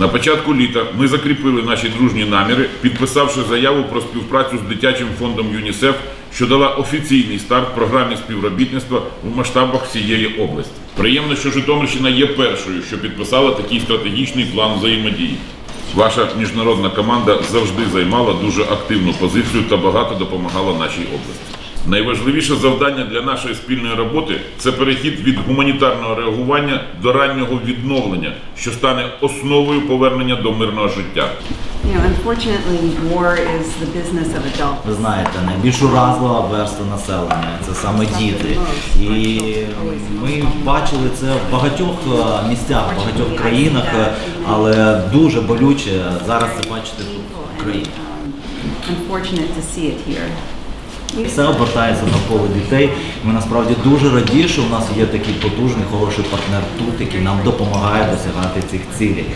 На початку літа ми закріпили наші дружні наміри, підписавши заяву про співпрацю з дитячим фондом ЮНІСЕФ, що дала офіційний старт програмі співробітництва у масштабах всієї області. Приємно, що Житомирщина є першою, що підписала такий стратегічний план взаємодії. Ваша міжнародна команда завжди займала дуже активну позицію та багато допомагала нашій області. Найважливіше завдання для нашої спільної роботи це перехід від гуманітарного реагування до раннього відновлення, що стане основою повернення до мирного життя. Ви знаєте, найбільш уразлива верства населення це саме діти. І ми бачили це в багатьох е, місцях, в багатьох країнах, е, але дуже болюче зараз це бачити тут в Україні. Все обертається навколо дітей. Ми насправді дуже раді, що у нас є такий потужний, хороший партнер тут, який нам допомагає досягати цих цілей.